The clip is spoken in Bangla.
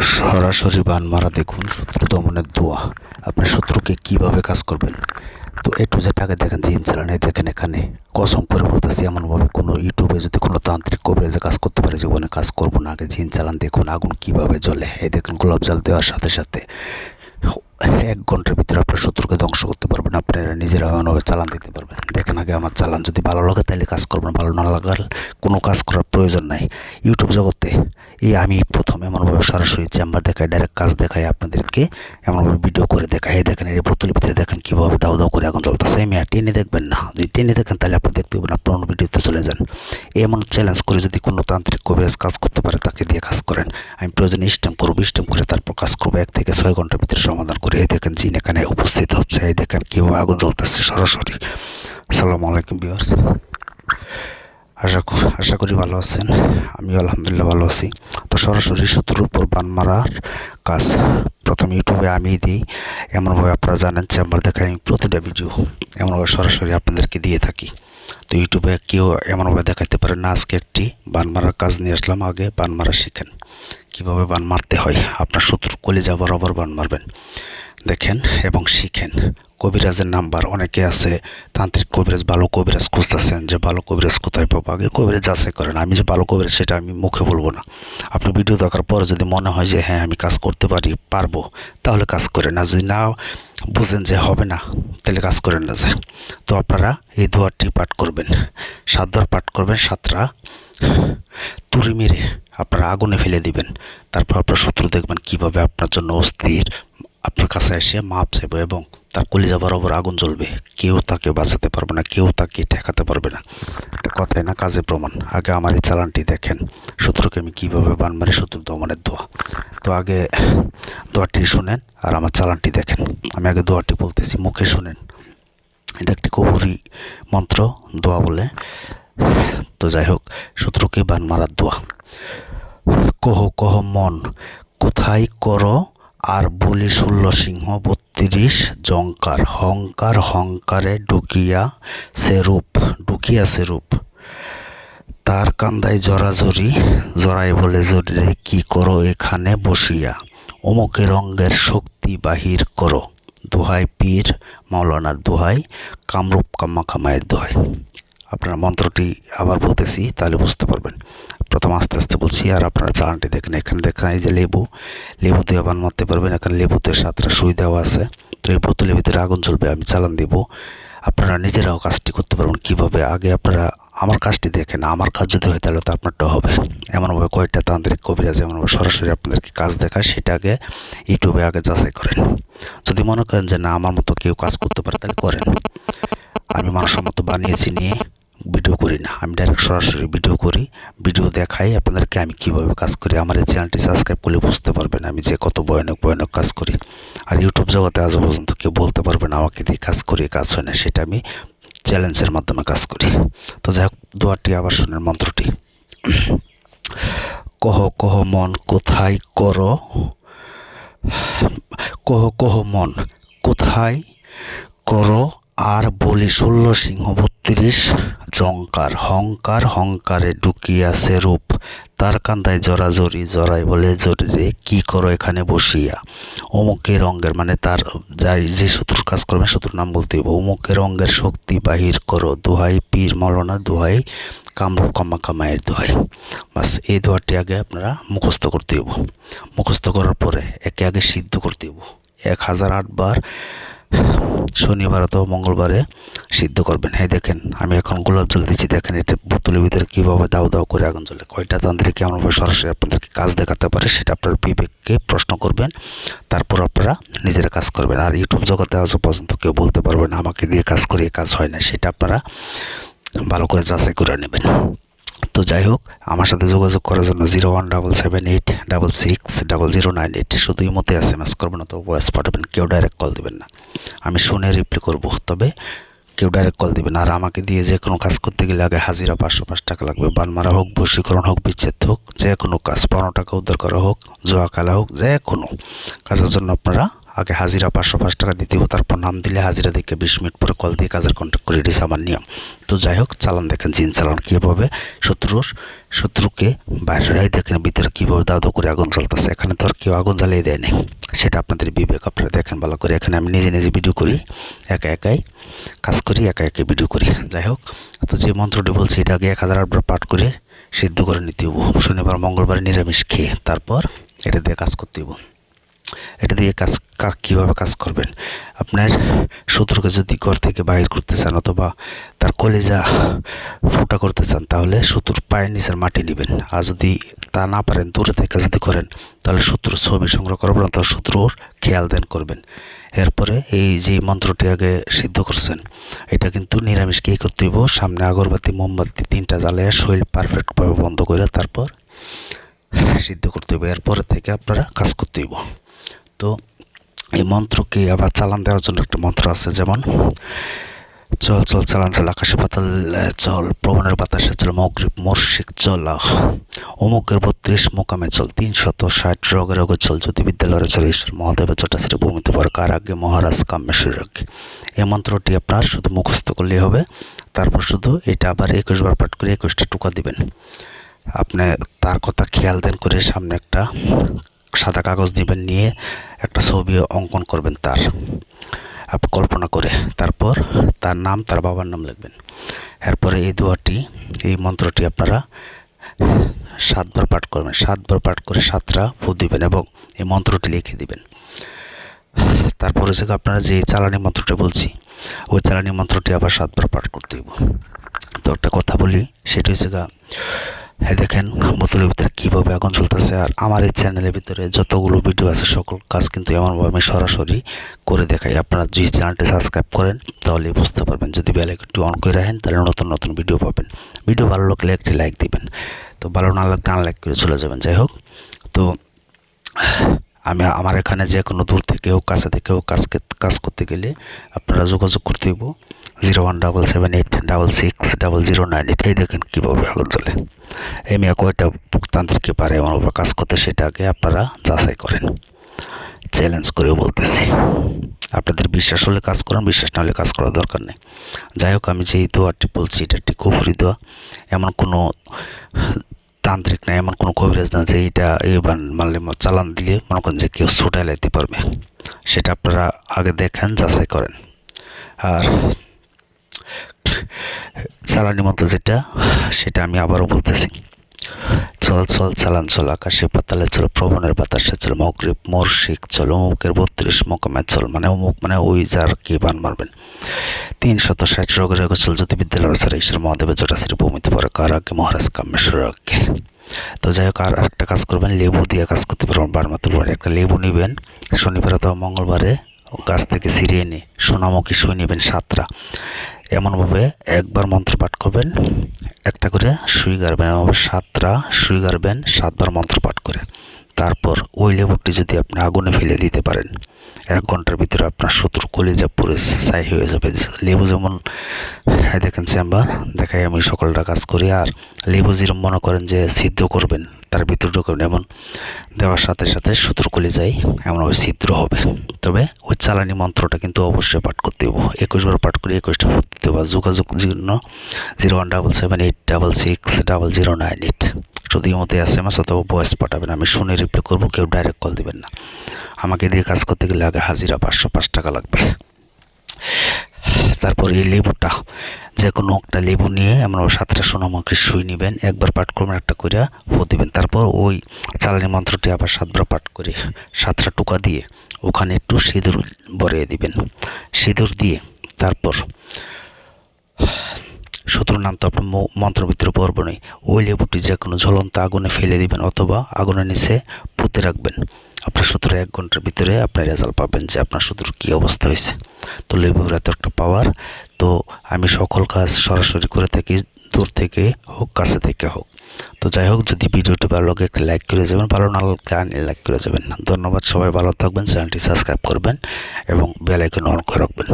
সরাসরি বান মারা দেখুন শত্রু দমনের দোয়া। আপনি শত্রুকে কীভাবে কাজ করবেন? তো একটু যে আগে দেখেন জিন চালান এই দেখেন এখানে। কসম করে বলতেছি, এমনভাবে কোনো ইউটিউবে যদি কোনো তান্ত্রিক কবিরাজে কাজ করতে পারে, জীবনে কাজ করব না। আগে জিন চালান দেখুন, আগুন কীভাবে জ্বলে, এই দেখুন, গোলাপ জল দেওয়ার সাথে সাথে। এক ঘণ্টার ভিতরে আপনার শত্রুকে ধ্বংস করতে পারবেন, আপনারা নিজেরা এমনভাবে চালান দিতে পারবেন। দেখেন আগে আমার চালান যদি ভালো লাগে তাহলে কাজ করবেন, ভালো না লাগার কোনো কাজ করার প্রয়োজন নাই। ইউটিউব জগতে এই আমি প্রথম এমনভাবে সরাসরি চেম্বার দেখাই ডাইরেক্ট কাজ দেখাই আপনাদেরকে, এমনভাবে ভিডিও করে দেখাই। দেখেন, এই বোতলের ভিতরে দেখেন কীভাবে দাও দাও করে এখন জ্বলতেছে। আমি আর টেনে দেখবেন না, যদি টেনে দেখেন তাহলে আপনি দেখতে পাবেন আপনার অন্য ভিডিওতে চলে যান। এমন চ্যালেঞ্জ করে যদি কোনো তান্ত্রিক কবিরাজ কাজ করতে পারে, তাকে দিয়ে কাজ করেন। আমি প্রয়োজনে স্টেম করব স্টেম করে তারপর কাজ করব। এক থেকে ছয় ঘণ্টার ভিতরে সমাধান করে এই দেখেন জিন এখানে উপস্থিত হচ্ছে, এই দেখেন কীভাবে আগুন জ্বলতেছে সরাসরি। আসসালামু আলাইকুম বিয়ার্স আশা আশা করি ভালো আছেন। আমি আলহামদুলিল্লাহ ভালো আছি। তো সরাসরি শত্রুর উপর বান মারার কাজ প্রথম ইউটিউবে আমি দিই। এমনভাবে আপনারা জানেন, চেম্বার দেখাই আমি প্রতিটা ভিডিও এমনভাবে সরাসরি আপনাদেরকে দিয়ে থাকি। তো ইউটিউবে কেউ এমনভাবে দেখাতে পারে না, আজকে একটি বান মারার কাজ নিয়ে আসলাম, আগে বান মারা শিখেন। কীভাবে বান মারতে হয়? আপনার শত্রুর যাবার বরাবর বান মারবেন। দেখেন এবং শিখেন। কবিরাজের নাম্বার অনেকে আছে, তান্ত্রিক কবিরাজ, ভালো কবিরাজ খুঁজতেছেন যে ভালো কবিরাজ কোথায় পাবো? আগে কবিরাজ যাচাই করেন। আমি যে ভালো কবিরাজ, সেটা আমি মুখে বলব না। আপনি ভিডিও দেখার পর যদি মনে হয় যে হ্যাঁ আমি কাজ করতে পারি, পারব, তাহলে কাজ করেন। না যদি না বুঝেন যে, হবে না, তাহলে কাজ করেন না যে তো আপনারা এই দোয়ারটি পাঠ করবেন। সাতবার পাঠ করবেন, সাতটা তুড়ি মেরে আপনারা আগুনে ফেলে দিবেন। তারপর আপনার শত্রু দেখবেন কীভাবে আপনার জন্য অস্থির আপনার কাছে এসে মাপ চাইবে এবং তার কলিজা বরাবর আগুন জ্বলবে। কেউ তাকে বাঁচাতে পারবে না, কেউ তাকে ঠেকাতে পারবে না। এটা কথাই না কাজে প্রমাণ। আগে আমার এই চালানটি দেখেন। শত্রুকে আমি কীভাবে বান মারি শত্রু দমনের দোয়া। তো আগে দোয়াটি শুনেন আর আমার চালানটি দেখেন। আমি আগে দোয়াটি বলতেছি, মুখে শুনেন। এটা একটি কবুরি মন্ত্র, দোয়া বলে। তো যাই হোক, শত্রুকে বান মারার দোয়া। কহ কহ মন, কোথায় করো আর বলি ষোল সিংহ, বত্রিশ জঙ্কার হংকার হংকারে ডুকিয়া সেরূপ ডুকিয়া সেরূপ। তার কান্দায় জরাজরি জরাই বলে জরিরে কি করো এখানে বসিয়া? অমুকে রঙ্গের শক্তি বাহির করো। দোহাই পীর, মাওলানার দোহাই, কামরূপ কাম্মা মায়ের দোহাই। আপনারা মন্ত্রটি আবার বলতেছি, তাহলে বুঝতে পারবেন। প্রথম আস্তে আস্তে বলছি, আর আপনারা চালানটি দেখেন, এখানে দেখেন, এই যে লেবু লেবু দিয়ে আবার মারতে পারবেন, এখানে লেবুতে সাতটা সুই দেওয়া আছে। তো এই বোতলের ভিতরে আগুন জ্বলবে, আমি চালান দিব। আপনারা নিজেরাও কাজটি করতে পারবেন, কীভাবে? আগে আপনারা আমার কাজটি দেখেন, আমার কাজ যদি হয় তাহলে তো আপনারটা হবে। এমনভাবে কয়েকটা তান্ত্রিক কবিরাজ এমনভাবে সরাসরি আপনাদেরকে কাজ দেখায়, সেটা আগে ইউটিউবে আগে যাচাই করেন। যদি মনে করেন যে না, আমার মতো কেউ কাজ করতে পারে, তাহলে করেন। আমি মানুষের মতো বানিয়েছি নিয়ে ভিডিও করি না। আমি ডাইরেক্ট সরাসরি ভিডিও করি। ভিডিও দেখাই আপনাদেরকে আমি কীভাবে কাজ করি। আমার এই চ্যানেলটি সাবস্ক্রাইব করলে বুঝতে পারবেন আমি যে কত ভয়ানক ভয়ানক কাজ করি। আর ইউটিউব জগতে আজ পর্যন্ত কেউ বলতে পারবে না আমাকে দিয়ে কাজ করি, কাজ হয় না, সেটা আমি চ্যালেঞ্জের মাধ্যমে কাজ করি। তো যাই হোক দোয়ারটি আবার শুনেন মন্ত্রটি। কহ কহ মন, কোথায় কর? কহ কহ মন, কোথায় কর? আর বলি ষোল সিংহ বত্রিশ জঙ্কার হংকার, হংকারে ঢুকিয়াছে রূপ তার কান্দায় জরাজরি জরাই বলে, জরিরে কি করো এখানে বসিয়া? অমুকের অঙ্গের মানে তার যাই, যে শত্রুর কাজ করবে শত্রুর নাম বলতে হইব অমুকের অঙ্গের শক্তি বাহির করো। দোহাই পীর মলনা, দোহাই কামরূপ কাম্মা কামায়ের দোহাই। বাস, এই দোয়াটি আগে আপনারা মুখস্থ করতে হইব। মুখস্থ করার পরে একে আগে সিদ্ধ করতে হইব। এক হাজার আটবার শনিবার অথবা মঙ্গলবারে সিদ্ধ করবেন। হ্যাঁ দেখেন, আমি এখন গোলাপ জল দিচ্ছি। দেখেন, এটা বোতলের ভিতরে কীভাবে দাও দাও করে আগুন জ্বলে। কয়টা তান্ত্রিক কেমনভাবে সরাসরি আপনাদেরকে কাজ দেখাতে পারে সেটা আপনার বিবেককে প্রশ্ন করবেন। তারপর আপনারা নিজের কাজ করবেন। আর ইউটিউব জগতে আজও পর্যন্ত কেউ বলতে পারবেন আমাকে দিয়ে কাজ করিয়ে কাজ হয় না। সেটা আপনারা ভালো করে যাচাই করে নেবেন। তো যাই হোক, আমার সাথে যোগাযোগ করার জন্য zero one double seven eight double six double zero nine eight. শুধু এই মতে এস এম এস করবেন অথবা ভয়েস পাঠাবেন, কেউ ডাইরেক্ট কল দেবেন না। আমি শুনে রিপ্লাই করব, তবে কেউ ডাইরেক্ট কল দিবেন। আর আমাকে দিয়ে যে কোনো কাজ করতে গেলে আগে হাজিরা পাঁচশো পাঁচ টাকা লাগবে। বান মারা হোক, বশীকরণ হোক, বিচ্ছেদ হোক, যে কোনো কাজ, পনেরো টাকা উদ্ধার করা হোক জোয়া খেলা হোক, যে কোনো কাজের জন্য আপনারা আগে হাজিরা পাঁচশো পাঁচ টাকা দিতে হবে তারপর নাম দিলে হাজিরা দেখে বিশ মিনিট পরে কল দিয়ে কাজের কন্ট্যাক্ট করে এটি আমার নিয়ম। তো যাই হোক, চালান দেখেন জিন চালান কীভাবে শত্রুর শত্রুকে বাইরে দেখেন ভিতরে কীভাবে দাদু করে আগুন জ্বলতেছে। এখানে তো আর কেউ আগুন জ্বালিয়ে দেয়নি সেটা আপনাদের বিবেক, আপনারা দেখেন ভালো করে। এখানে আমি নিজে নিজে ভিডিও করি, একা একাই কাজ করি, একা একাই ভিডিও করি। যাই হোক, তো যে মন্ত্রটি বলছি, এটা আগে এক হাজার আটবার পাঠ করে সিদ্ধ করে নিতে হব শনিবার, মঙ্গলবার নিরামিষ খেয়ে তারপর এটা দিয়ে কাজ করতে হব এটা দিয়ে কাজ কীভাবে কাজ করবেন? আপনার শত্রুকে যদি ঘর থেকে বাইর করতে চান অথবা তার কলেজা ফুটা করতে চান, তাহলে শত্রুর পায়ের নিচের মাটি নেবেন। আর যদি তা না পারেন, দূরে থেকে যদি করেন, তাহলে শত্রুর ছবি সংগ্রহ করবেন তাহলে শত্রুর খেয়াল দেন করবেন। এরপরে এই যে মন্ত্রটি আগে সিদ্ধ করছেন, এটা কিন্তু নিরামিষ কী করতে হইব? সামনে আগরবাতি, মোমবাতি তিনটা জ্বালিয়ে শরীর পারফেক্টভাবে বন্ধ করে তারপর সিদ্ধ করতে হইব। এরপরে থেকে আপনারা কাজ করতে হইব। তো এই মন্ত্রকে আবার চালান দেওয়ার জন্য একটা মন্ত্র আছে, যেমন, চল চল, চালান, চল, আকাশে পাতাল চল, প্রবণের বাতাসে চল, মগ্রীব মর্শিক চল অমুকের বত্রিশ মোকামে চল, তিনশত ষাট রোগে রোগে চল যদি বিদ্যালয়ে চল, ঈশ্বর মহাদেবের জটাশ্রী ভূমিতে পর কার আগে মহারাজ কামেশ্বর আগে এই মন্ত্রটি আপনার শুধু মুখস্থ করলেই হবে, তারপর শুধু এটা আবার একুশ বার পাঠ করে একুশটা টুকা দিবেন। আপনি তার কথা খেয়াল দেন করে সামনে একটা সাদা কাগজ দিবেন নিয়ে একটা ছবি অঙ্কন করবেন তার। আপনি কল্পনা করে। তারপর তার নাম, তার বাবার নাম লিখবেন। এরপরে এই দোয়াটি, এই মন্ত্রটি আপনারা সাতবার পাঠ করবেন। সাতবার পাঠ করে সাতটা ফু দিবেন এবং এই মন্ত্রটি লিখে দিবেন। তারপরে হচ্ছে আপনারা যে চালানি মন্ত্রটি বলছি, ওই চালানি মন্ত্রটি আবার সাতবার পাঠ করতে হইব। তো একটা কথা বলি, সেটি হচ্ছে গা হ্যাঁ দেখেন বোতলের ভিতরে কীভাবে আগুন চলতেছে আর আমার এই চ্যানেলের ভিতরে যতগুলো ভিডিও আছে, সকল কাজ কিন্তু এমনভাবে আমি সরাসরি করে দেখাই। আপনারা যদি চ্যানেলটি সাবস্ক্রাইব করেন তাহলে বুঝতে পারবেন। যদি বেল একটু অন করে রাখেন, তাহলে নতুন নতুন ভিডিও পাবেন। ভিডিও ভালো লাগলে একটি লাইক দিবেন। তো ভালো না লাগলে আনলাইক করে চলে যাবেন। যাই হোক, তো আমি, আমার এখানে যে কোনো দূর থেকে হোক কাছে থেকে হোক কাজ কাজ করতে গেলে আপনারা যোগাযোগ করতে হইব। Zero one double seven eight double six double zero nine eight. এই দেখেন কীভাবে আগুন চলে এই মেয়ে কয়টা তান্ত্রিককে পারে এমন কাজ করতে সেটাকে আপনারা যাচাই করেন। চ্যালেঞ্জ করেও বলতেছি। আপনাদের বিশ্বাস হলে কাজ করেন, বিশ্বাস না হলে কাজ করার দরকার নেই। যাই হোক, আমি যেই দোয়াটি বলছি, এটা একটি কুফুরি দোয়া। এমন কোনো তান্ত্রিক না, এমন কোনো কবিরাজ না যে এইটা এই মানলে চালান দিলে মনে করেন যে কেউ ছুটাই লাইতে পারবে। সেটা আপনারা আগে দেখেন, যাচাই করেন। আর চালানি মতো যেটা, সেটা আমি আবারও বলতেছি। চল চল, চালান, চল, আকাশে পাতালে চল, প্রবণের বাতাসে চল, মগ্রীব, মর্শিক, চল, অমুকের বত্রিশ মোকামে চল মানে অমুক মানে ওই যার কি বান মারবেন। তিন শত ষাট রোগের রোগ চল, যদি বিদ্যালয় ছাড়া ঈশ্বর মহাদেবের জটাশ্রী ভূমিতে পড়ে, কার আগে মহারাজ কামেশ্বর আগে তো যাই হোক, আর একটা কাজ করবেন, লেবু দিয়ে কাজ করতে পারবেন বারমা তুলবেন একটা লেবু নেবেন, শনিবার অথবা মঙ্গলবারে গাছ থেকে ছিঁড়িয়ে নিয়ে সোনামুখী শুয়ে নেবেন সাতটা। এমনভাবে একবার মন্ত্র পাঠ করবেন, একটা করে সুই গাড়বেন, এমনভাবে সাতটা সুই গাড়বেন, সাতবার মন্ত্র পাঠ করে। তারপর ওই লেবুটি যদি আপনি আগুনে ফেলে দিতে পারেন, এক ঘণ্টার ভিতরে আপনার শত্রু কলেজা পরে ছাই হয়ে যাবে। লেবু যেমন হ্যাঁ দেখেন চেম্বার, দেখাই আমি সকলটা কাজ করি। আর লেবু যেরকম মনে করেন যে সিদ্ধ করবেন তার ভিতর ঢুকবেন এমন দেওয়ার সাথে সাথে শত্রু কলেজাই এমনভাবে ছিদ্র হবে। তবে ওই চালানি মন্ত্রটা কিন্তু অবশ্যই পাঠ করতে হব একুশবার পাঠ করে একুশটা দিতে হবে যোগাযোগ জন্য zero one double seven eight double six double zero nine eight. যদি মধ্যে এস এম এস অথবা ভয়েস পাঠাবেন। আমি শুনে রিপ্লাই করব, কেউ ডাইরেক্ট কল দেবেন না। আমাকে দিয়ে কাজ করতে গেলে আগে হাজিরা পাঁচশো পাঁচ টাকা লাগবে। তারপর এই লেবুটা যে কোনো একটা লেবু নিয়ে আমরা সাতটা সোনামুখী শুই নেবেন, একবার পাঠ করবেন একটা করে ফু দেবেন। তারপর ওই চালানি মন্ত্রটি আবার সাতবার পাঠ করে সাতটা টুকা দিয়ে ওখানে একটু সিঁদুর ভরিয়ে দিবেন। সিঁদুর দিয়ে তারপর শত্রুর নাম তো আপনার মন্ত্রের ভিতরে পড়ব নেই ওই লেবুটি যে কোনো ঝলন্ত আগুনে ফেলে দিবেন অথবা আগুনের নিচে পুঁতে রাখবেন। আপনার শুধু এক ঘণ্টার ভিতরে আপনি রেজাল্ট পাবেন যে আপনার শুধুর কী অবস্থা হয়েছে। তো লেবুর এত একটা পাওয়ার তো আমি সকল কাজ সরাসরি করে থাকি, দূর থেকে হোক, কাছে থেকে হোক। তো যাই হোক, যদি ভিডিওটি ভালো লাগে একটা লাইক করে যাবেন, ভালো না লাগলে লাইক করে যাবেন ধন্যবাদ, সবাই ভালো থাকবেন, চ্যানেলটি সাবস্ক্রাইব করবেন এবং বেল আইকন অন করে রাখবেন।